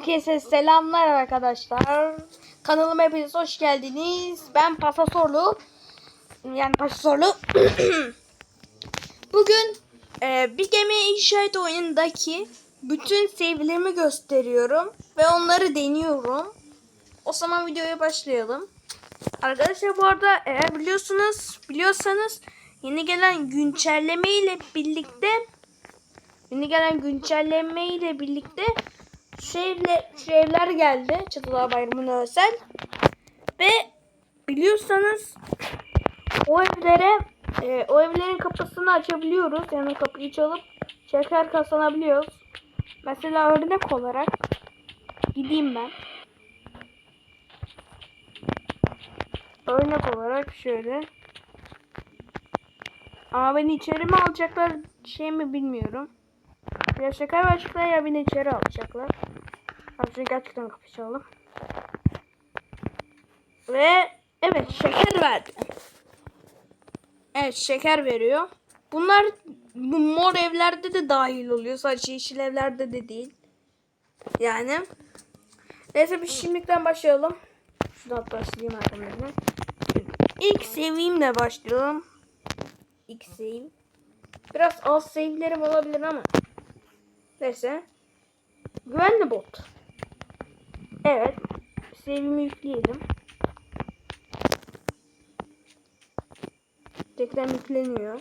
Herkese selamlar arkadaşlar. Kanalıma hepiniz hoş geldiniz. Ben Pasasorlu. Yani Pasasorlu. Bugün e, bir gemi inşaat oyunundaki bütün save'lerimi gösteriyorum. Ve onları deniyorum. O zaman videoya başlayalım. Arkadaşlar bu arada eğer biliyorsunuz, biliyorsanız yeni gelen güncelleme ile birlikte yeni gelen güncelleme ile birlikte şehirle, şehirler geldi. Çatılar Bayramı'na özel. Ve biliyorsanız o evlere e, o evlerin kapısını açabiliyoruz. Yani kapıyı çalıp şeker kazanabiliyoruz. Mesela örnek olarak gideyim ben. Örnek olarak şöyle. Ama beni içeri mi alacaklar şey mi bilmiyorum. Ya şeker verecekler ya beni içeri alacaklar. Abi gerçekten kapı çalalım. Ve evet şeker verdi. Evet şeker veriyor. Bunlar bu mor evlerde de dahil oluyor. Sadece yeşil evlerde de değil. Yani. Neyse biz şimdiden başlayalım. Şuradan başlayayım arkadaşlar. İlk seviyimle başlayalım. İlk save. Biraz az save'lerim olabilir ama. Neyse. Güvenli bot. Evet. Save'imi yükleyelim. Tekrar yükleniyor.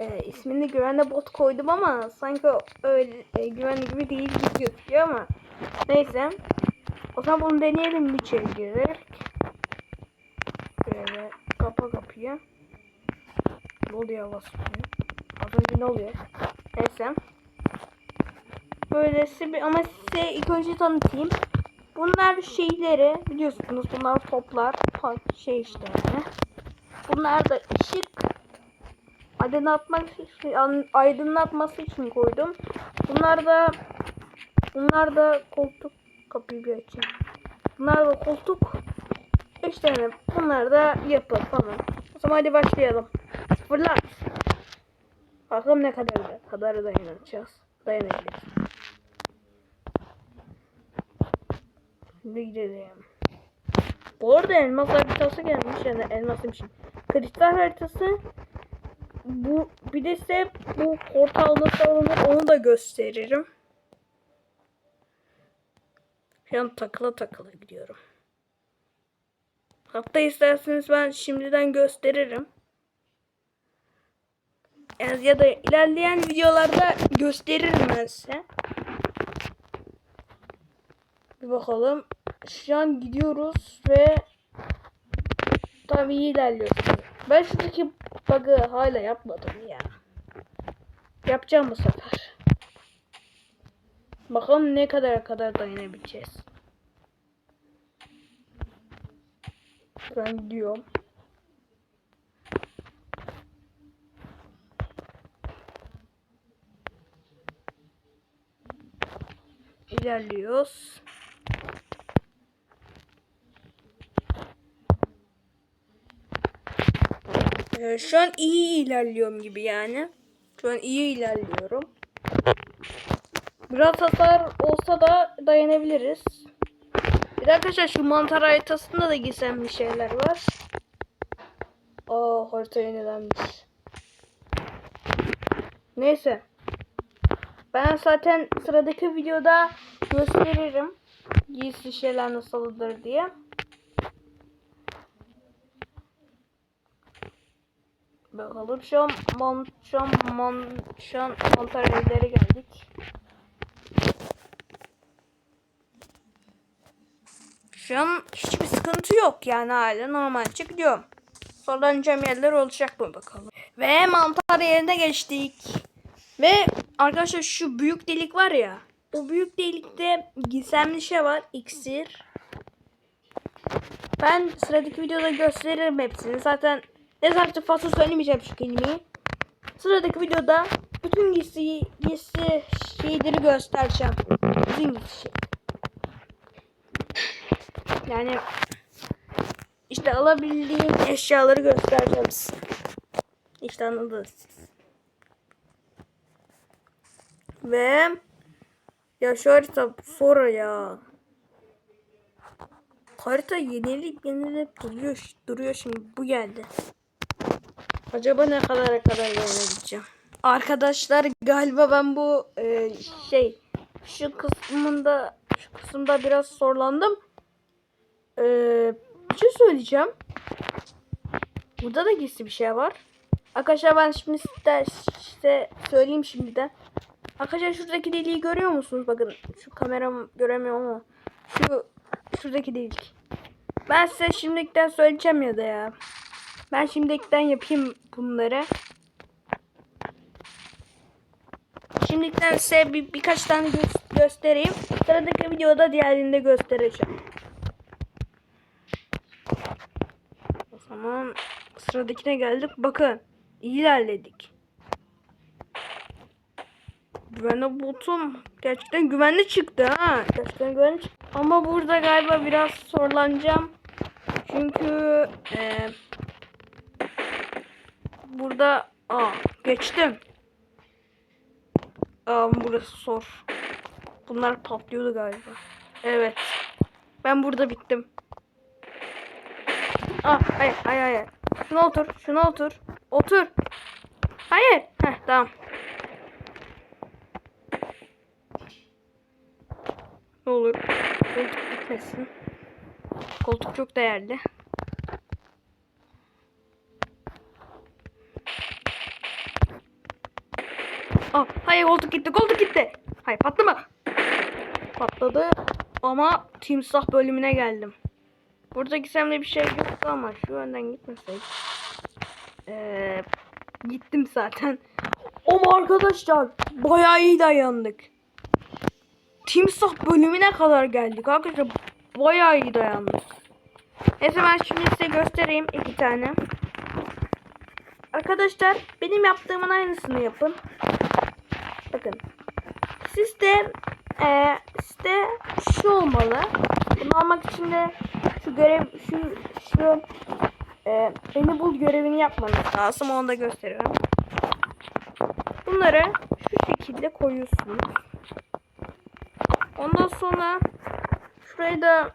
Ee, ismini güvenli bot koydum ama sanki öyle e, güvenli gibi değil gibi gözüküyor ama neyse. O zaman bunu deneyelim mi içeri girerek. Böyle kapa kapıyı. Ne oluyor basıyor? Önce ne oluyor? Neyse. Böylesi bir ama size ilk önce tanıtayım. Bunlar şeyleri biliyorsunuz bunlar toplar şey işte yani. Bunlar da ışık aydınlatmak aydınlatması için koydum. Bunlar da bunlar da koltuk kapıyı bir açayım. Bunlar da koltuk işte yani bunlar da yapı falan. O zaman hadi başlayalım. Fırlat. Bakalım ne kadar ne kadar dayanacağız. Dayanacağız. Şimdi gidelim. Bu arada elmas haritası gelmiş yani elmas için. Kristal haritası bu bir de size bu portal nasıl onu da gösteririm. Şu an takıla takıla gidiyorum. Hatta isterseniz ben şimdiden gösteririm. Ya da ilerleyen videolarda gösteririm ben size. Bir bakalım. Şu an gidiyoruz ve tabii ilerliyoruz. Ben şuradaki bug'ı hala yapmadım ya. Yapacağım bu sefer. Bakalım ne kadar kadar dayanabileceğiz. Ben gidiyorum. İlerliyoruz. Ee, şu an iyi ilerliyorum gibi yani. Şu an iyi ilerliyorum. Biraz hasar olsa da dayanabiliriz. Bir de arkadaşlar şu mantar haritasında da gizemli şeyler var. Aa harita yenilenmiş. Neyse. Ben zaten sıradaki videoda gösteririm. Gizli şeyler nasıldır diye. Bakalım şu an man, şu an man, şu an mantar evlere geldik. Şu an hiçbir sıkıntı yok yani hala normal çıkıyorum. Sonradan cam yerler olacak mı bakalım. Ve mantar yerine geçtik. Ve arkadaşlar şu büyük delik var ya. O büyük delikte gizemli şey var. iksir. Ben sıradaki videoda gösteririm hepsini. Zaten ne zaten fazla söylemeyeceğim şu kelimeyi. Sıradaki videoda bütün gizli, gizli şeyleri göstereceğim. Bütün gizli şey. Yani işte alabildiğim eşyaları göstereceğim size. İşte anladınız. Ve ya şu harita sonra ya. Harita yenilip yenilip duruyor duruyor şimdi bu geldi. Acaba ne kadar kadar yönebileceğim? Arkadaşlar galiba ben bu e, şey şu kısmında şu kısımda biraz zorlandım. E, bir şey söyleyeceğim. Burada da gizli bir şey var. Arkadaşlar ben şimdi size, size söyleyeyim şimdiden. Arkadaşlar şuradaki deliği görüyor musunuz? Bakın şu kameram göremiyor ama şu şuradaki delik. Ben size şimdilikten söyleyeceğim ya da ya. Ben şimdilikten yapayım bunları. Şimdilikten size bir, birkaç tane gö- göstereyim. Sıradaki videoda diğerini de göstereceğim. O zaman sıradakine geldik. Bakın ilerledik. Güvenli botum gerçekten güvenli çıktı ha. Gerçekten güvenli çıktı. Ama burada galiba biraz zorlanacağım. Çünkü eee burada aa geçtim. Aa burası zor. Bunlar patlıyordu galiba. Evet. Ben burada bittim. Ah hayır hayır hayır. Şuna otur. Şuna otur. Otur. Hayır. Heh tamam. Olur. Koltuk gitmesin. Koltuk çok değerli. Ah, hayır koltuk gitti, koltuk gitti. Hayır patlama. Patladı ama timsah bölümüne geldim. Burada gitsem de bir şey yoktu ama şu yönden gitmeseydim. Ee, gittim zaten. Ama arkadaşlar bayağı iyi dayandık. Timsah bölümüne kadar geldik arkadaşlar. Bayağı iyi dayandık. Neyse ben şimdi size göstereyim iki tane. Arkadaşlar benim yaptığımın aynısını yapın. Bakın. Sizde e, sizde şu olmalı. Bunu almak için de şu görev şu şu e, beni bul görevini yapmanız lazım. Onu da gösteriyorum. Bunları şu şekilde koyuyorsunuz. Ondan sonra şuraya da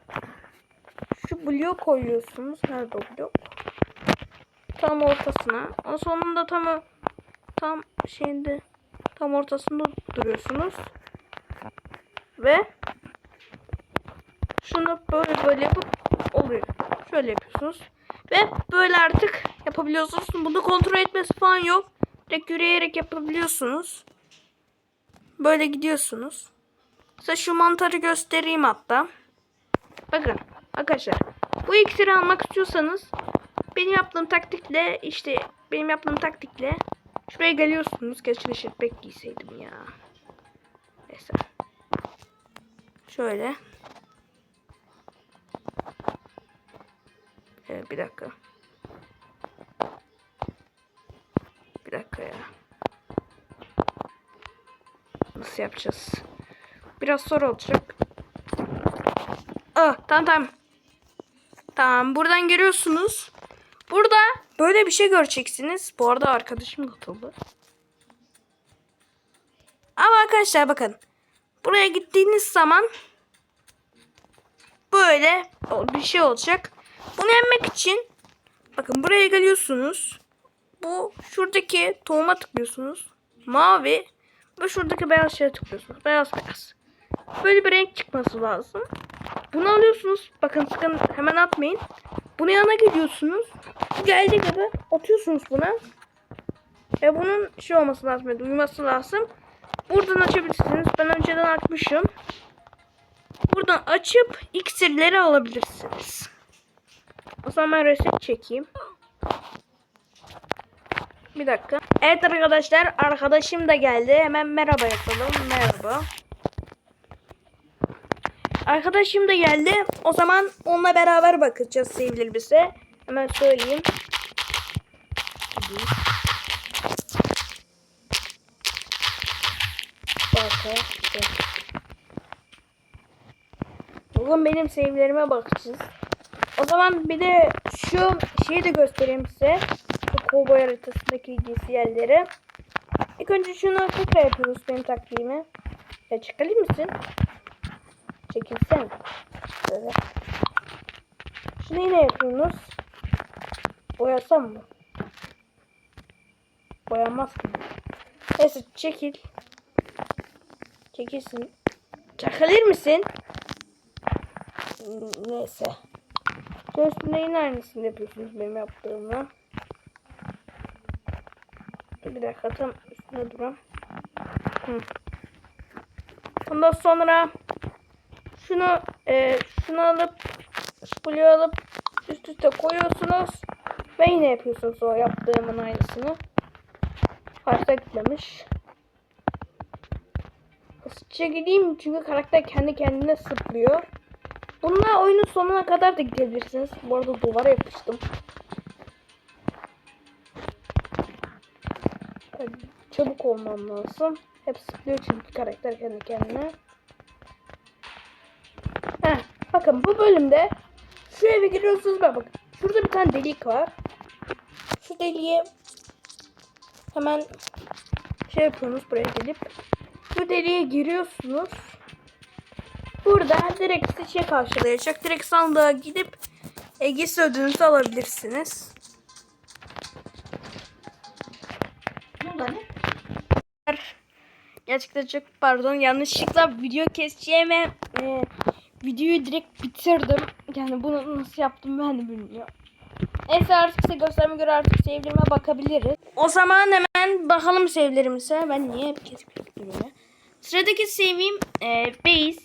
şu blok koyuyorsunuz. Nerede o blok? Tam ortasına. O sonunda tam tam şeyinde tam ortasında duruyorsunuz. Ve şunu böyle böyle yapıp oluyor. Şöyle yapıyorsunuz. Ve böyle artık yapabiliyorsunuz. Bunu kontrol etmesi falan yok. Direkt yürüyerek yapabiliyorsunuz. Böyle gidiyorsunuz. Size şu mantarı göstereyim hatta. Bakın arkadaşlar. Bu iksiri almak istiyorsanız benim yaptığım taktikle işte benim yaptığım taktikle şuraya geliyorsunuz. Keşke şirpek giyseydim ya. Neyse. Şöyle. Evet, bir dakika. Bir dakika ya. Nasıl yapacağız? Biraz zor olacak. Ah, tamam tamam. Tamam buradan görüyorsunuz. Burada böyle bir şey göreceksiniz. Bu arada arkadaşım katıldı. Ama arkadaşlar bakın. Buraya gittiğiniz zaman böyle bir şey olacak. Bunu yenmek için bakın buraya geliyorsunuz. Bu şuradaki tohuma tıklıyorsunuz. Mavi ve şuradaki beyaz şeye tıklıyorsunuz. Beyaz beyaz. Böyle bir renk çıkması lazım. Bunu alıyorsunuz. Bakın sakın hemen atmayın. Bunu yana gidiyorsunuz. Geldiği gibi atıyorsunuz buna. Ve bunun şey olması lazım. Yani uyuması lazım. Buradan açabilirsiniz. Ben önceden açmışım. Buradan açıp iksirleri alabilirsiniz. O zaman ben reset çekeyim. Bir dakika. Evet arkadaşlar arkadaşım da geldi. Hemen merhaba yapalım. Merhaba. Arkadaşım da geldi. O zaman onunla beraber bakacağız sevgilimize. Hemen söyleyeyim. Bugün benim sevgilerime bakacağız. O zaman bir de şu şeyi de göstereyim size. Bu kovboy haritasındaki yerleri. İlk önce şunu tekrar yapıyoruz benim taktiğimi. Ya çekilir misin? Çekilsen. Böyle. Şunu yine yapıyorsunuz. Boyasam mı? Boyanmaz ki. Neyse çekil. Çekilsin. Çakılır misin? Neyse. Şu üstünde yine aynısını yapıyorsunuz benim yaptığımla. Bir dakika tam üstüne duram. Hı. Ondan sonra şunu e, şunu alıp Blue alıp üst üste koyuyorsunuz ve yine yapıyorsunuz o yaptığımın aynısını. Harita gitmemiş. Hızlıca gideyim çünkü karakter kendi kendine sıplıyor. Bununla oyunun sonuna kadar da gidebilirsiniz. Bu arada duvara yapıştım. Çabuk olmam lazım. Hep sıplıyor çünkü karakter kendi kendine. Bakın bu bölümde şu eve giriyorsunuz bak bakın. Şurada bir tane delik var. Şu deliğe hemen şey yapıyorsunuz buraya gelip bu deliğe giriyorsunuz. Burada direkt sizi şey karşılayacak. Direkt sandığa gidip Egis ödülünüzü alabilirsiniz. Burada ne? Gerçekten çok pardon. Yanlışlıkla video keseceğime e, videoyu direkt bitirdim. Yani bunu nasıl yaptım ben de bilmiyorum. Neyse artık size gösterme göre artık sevlerime bakabiliriz. O zaman hemen bakalım sevlerimize. Ben niye hep kesip böyle. Sıradaki sevim e, base.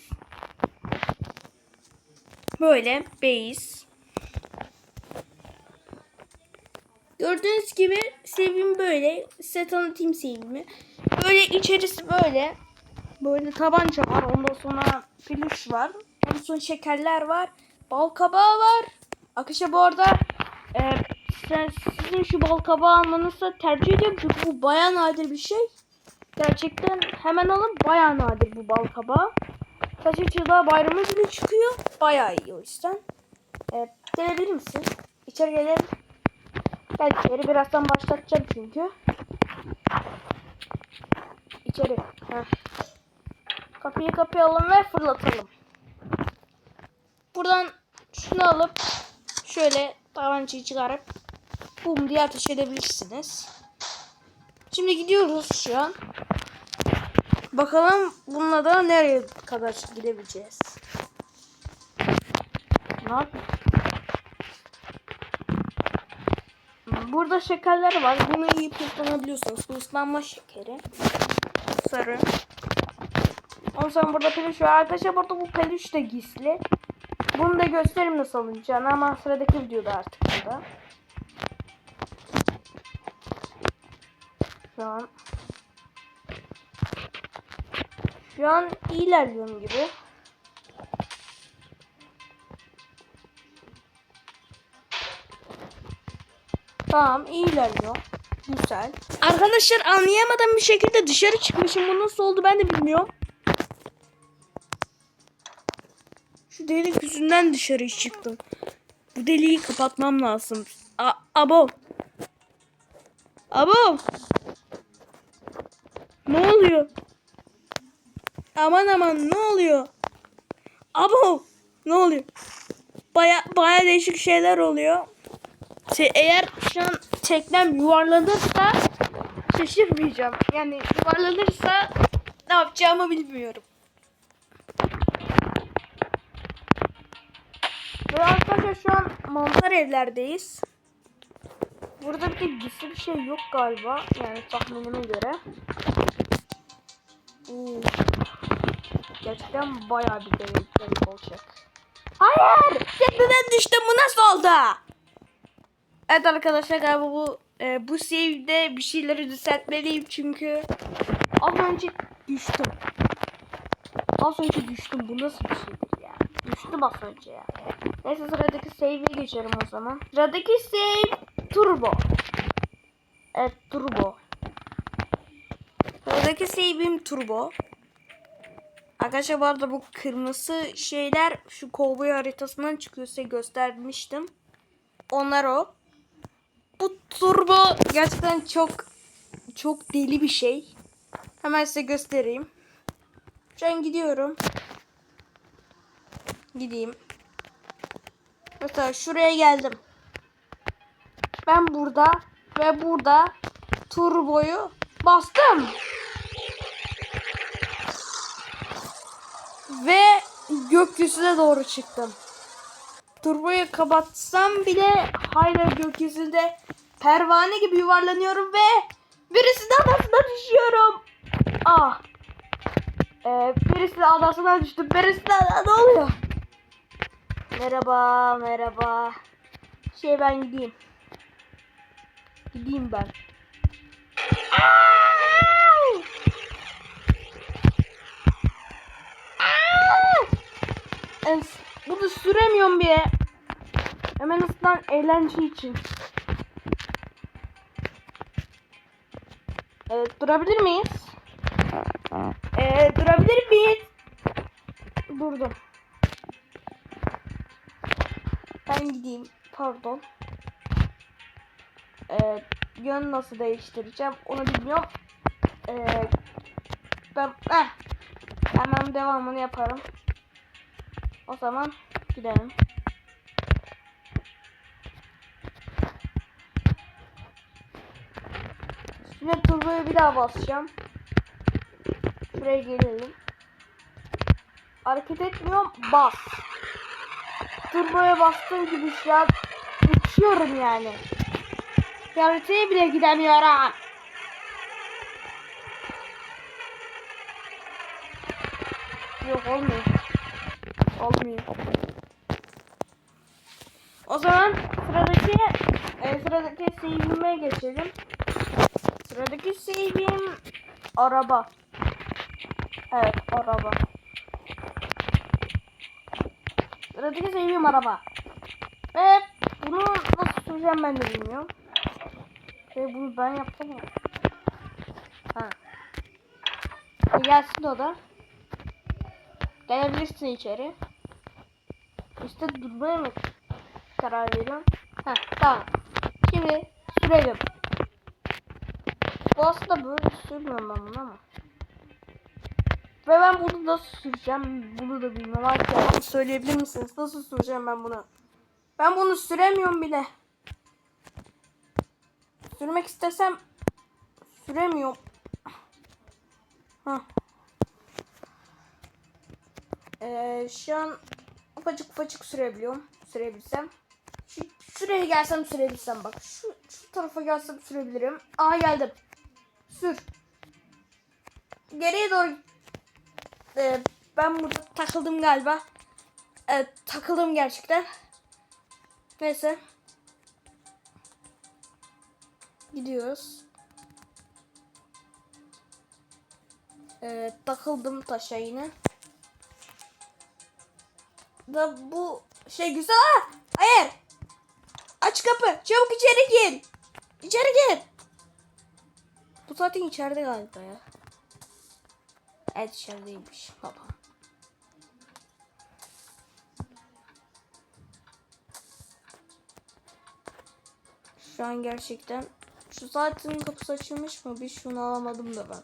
Böyle base. Gördüğünüz gibi sevim böyle. Size tanıtayım sevimi. Böyle içerisi böyle. Böyle tabanca var. Ondan sonra peluş var. Sonra şekerler var. Bal kabağı var. Arkadaşlar bu arada e, sen, sizin şu bal kabağı almanızı tercih ediyorum. Çünkü bu baya nadir bir şey. Gerçekten hemen alın. Baya nadir bu bal kabağı. Kaç açıda bayramı bile çıkıyor. Baya iyi o yüzden. Evet, gelebilir misin? İçeri gelelim. Gel içeri birazdan başlatacağım çünkü. İçeri. Heh. Kapıyı kapayalım ve fırlatalım. Buradan şunu alıp şöyle tabancayı çıkarıp bum diye ateş edebilirsiniz. Şimdi gidiyoruz şu an. Bakalım bununla da nereye kadar gidebileceğiz. Ne yapayım? Burada şekerler var. Bunu iyi kullanabiliyorsunuz. Hızlanma şekeri. Sarı. Ondan sonra burada peluş var. Arkadaşlar burada bu peluş da gizli. Da gösteririm nasıl alınacağını ama sıradaki videoda artık burada. Şu an Şu an ilerliyorum gibi. Tamam ilerliyor. Güzel. Arkadaşlar anlayamadığım bir şekilde dışarı çıkmışım. Bu nasıl oldu ben de bilmiyorum. Şu delik yüzünden dışarı çıktım. Bu deliği kapatmam lazım. A abo. Abo. Ne oluyor? Aman aman ne oluyor? Abo. Ne oluyor? Baya baya değişik şeyler oluyor. Şey, eğer şu an teknem yuvarlanırsa şaşırmayacağım. Yani yuvarlanırsa ne yapacağımı bilmiyorum. Arkadaşlar şu an mantar evlerdeyiz. Burada bir de gizli bir şey yok galiba. Yani tahminime göre. Oo. Gerçekten bayağı bir delik olacak. Hayır! Tepeden düştüm. Bu nasıl oldu? Evet arkadaşlar galiba bu e, bu save'de bir şeyleri düzeltmeliyim çünkü az önce düştüm. Az önce düştüm. Bu nasıl bir şeydir Düştüm az önce ya. Neyse sıradaki save'e geçelim o zaman. Sıradaki save turbo. Evet turbo. Sıradaki save'im turbo. Arkadaşlar bu arada bu kırmızı şeyler şu kovboy haritasından çıkıyor size göstermiştim. Onlar o. Bu turbo gerçekten çok çok deli bir şey. Hemen size göstereyim. Şu an gidiyorum. Gideyim. Mesela şuraya geldim. Ben burada ve burada turboyu bastım. Ve gökyüzüne doğru çıktım. Turboyu kapatsam bile hala gökyüzünde pervane gibi yuvarlanıyorum ve birisi de adasına düşüyorum. Ah. Ee, birisi de adasına düştü. Birisi de ne oluyor? Merhaba, merhaba. Şey ben gideyim. Gideyim ben. Bunu süremiyorum bir. Hemen ıslan eğlence için. Evet durabilir miyiz? Ee, durabilir miyiz? Durdum. Ben gideyim. Pardon. Ee, yön nasıl değiştireceğim onu bilmiyorum. Ee, ben eh, hemen devamını yaparım. O zaman gidelim. Şimdi turboya bir daha basacağım. Şuraya gelelim. Hareket etmiyorum. Bas. Turboya bastığım gibi şu an uçuyorum yani. Haritaya bile gidemiyorum. Yok olmuyor. Olmuyor. O zaman sıradaki e, sıradaki save'ime geçelim. Sıradaki save'im araba. Evet araba. Sıradaki save'im araba. Ve bunu nasıl süreceğim ben de bilmiyorum. Şey bunu ben yaptım ya. Ha. E, gelsin o da. Gelebilirsin içeri. İşte durmaya mı karar veriyorum? Ha tamam. Şimdi sürelim. Bu aslında böyle sürmüyorum ben bunu ama. Ve ben bunu nasıl süreceğim bunu da bilmiyorum. Arkadaşlar söyleyebilir misiniz? Nasıl süreceğim ben bunu? Ben bunu süremiyorum bile. Sürmek istesem süremiyorum. Ee, şu an ufacık ufacık sürebiliyorum. Sürebilsem. Şu, şuraya gelsem sürebilsem bak. Şu, şu tarafa gelsem sürebilirim. Aa geldim. Sür. Geriye doğru. Ee, ben burada takıldım galiba. Evet takıldım gerçekten. Neyse. Gidiyoruz. Ee, takıldım taşa yine. Da bu şey güzel. Aa, hayır. Aç kapı. Çabuk içeri gir. İçeri gir. Bu zaten içeride galiba ya. Evet içerideymiş. Baba. Şu an gerçekten şu saatin kapısı açılmış mı? Bir şunu alamadım da ben.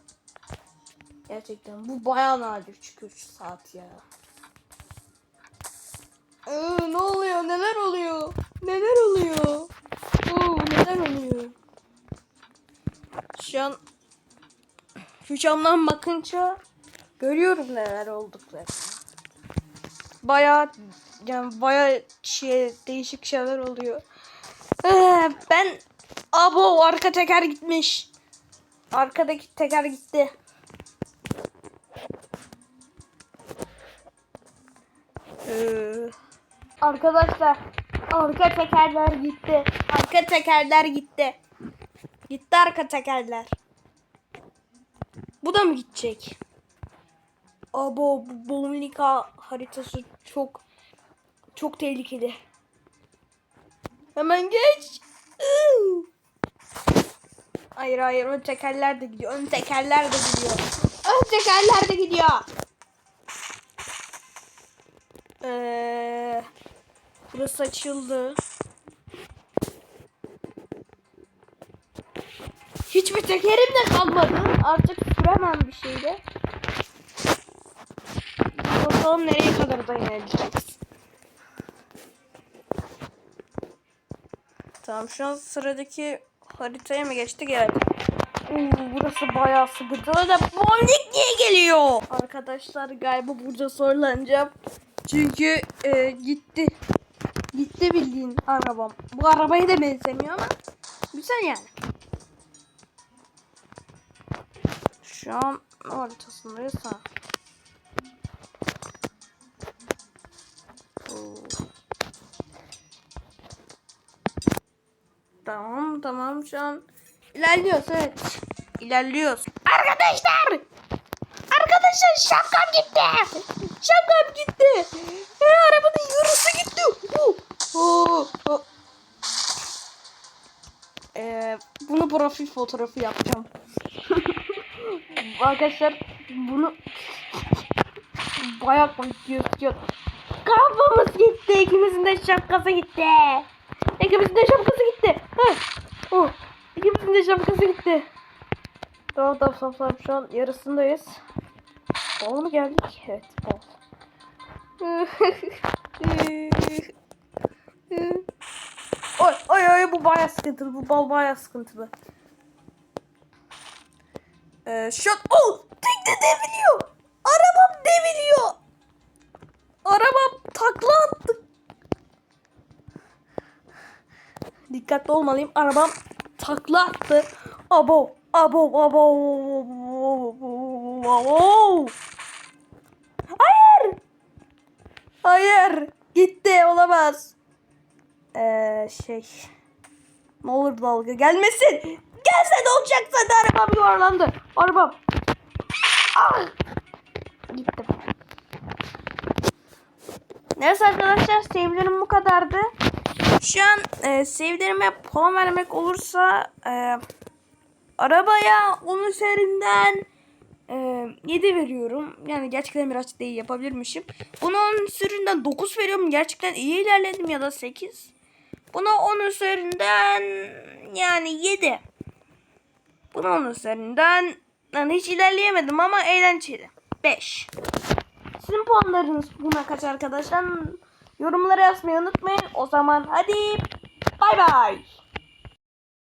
Gerçekten bu bayağı nadir çıkıyor şu saat ya. Ee, ne oluyor? Neler oluyor? Neler oluyor? Oo, neler oluyor? Şu an şu camdan bakınca görüyorum neler olduklarını. Bayağı yani bayağı şey değişik şeyler oluyor. Ee, ben abo arka teker gitmiş. Arkadaki teker gitti. Ee, arkadaşlar arka tekerler gitti. Arka tekerler gitti. Gitti arka tekerler. Bu da mı gidecek? Abo Bomlika haritası çok çok tehlikeli. Hemen geç. Hayır hayır ön tekerler de gidiyor. Ön tekerler de gidiyor. Ön tekerler de gidiyor. Ee, burası açıldı. Hiçbir tekerim de kalmadı. Artık süremem bir şeyde. Bakalım nereye kadar dayanabileceğiz. Tamam şu an sıradaki haritaya mı geçtik? Evet. Oo, burası bayağı sıkıntılı da boncuk niye geliyor? Arkadaşlar galiba burada sorulanacağım. Çünkü e, gitti. Gitti bildiğin arabam. Bu arabaya da benzemiyor ama güzel yani. Şu an haritasındayız ha. Tamam şu an ilerliyoruz evet. İlerliyoruz. Arkadaşlar! Arkadaşlar şapkam gitti. Şapkam gitti. E, arabanın yarısı gitti. Oh, oh, oh. Ee, bunu profil fotoğrafı yapacağım. Arkadaşlar bunu bayağı komik gözüküyor. Kafamız gitti. İkimizin de şapkası gitti. İkimizin de şapkası gitti. Heh. De şapkası gitti. Tamam tamam tamam tamam. Şu an yarısındayız. Bal mı geldik? Evet bal. oy oy oy bu baya sıkıntılı. Bu bal baya sıkıntılı. Ee, şu an... Oh! Tekne devriliyor. Arabam devriliyor. Arabam takla attı. Dikkatli olmalıyım. Arabam takla attı. Abo, abo, abo, abo. Hayır. Hayır. Gitti. Olamaz. Ee, şey. Ne olur dalga gelmesin. Gelse ne olacak zaten arabam yuvarlandı. Arabam. Ah. Gittim. Neyse arkadaşlar sevgilerim bu kadardı. Şu an e, sevgilerime puan vermek olursa e, arabaya 10 üzerinden e, 7 veriyorum. Yani gerçekten biraz iyi yapabilirmişim. Buna 10 üzerinden 9 veriyorum. Gerçekten iyi ilerledim ya da 8. Buna 10 üzerinden yani 7. Buna 10 üzerinden yani hiç ilerleyemedim ama eğlenceli. 5. Sizin puanlarınız buna kaç arkadaşlar? Yorumlara yazmayı unutmayın. O zaman hadi bay bay.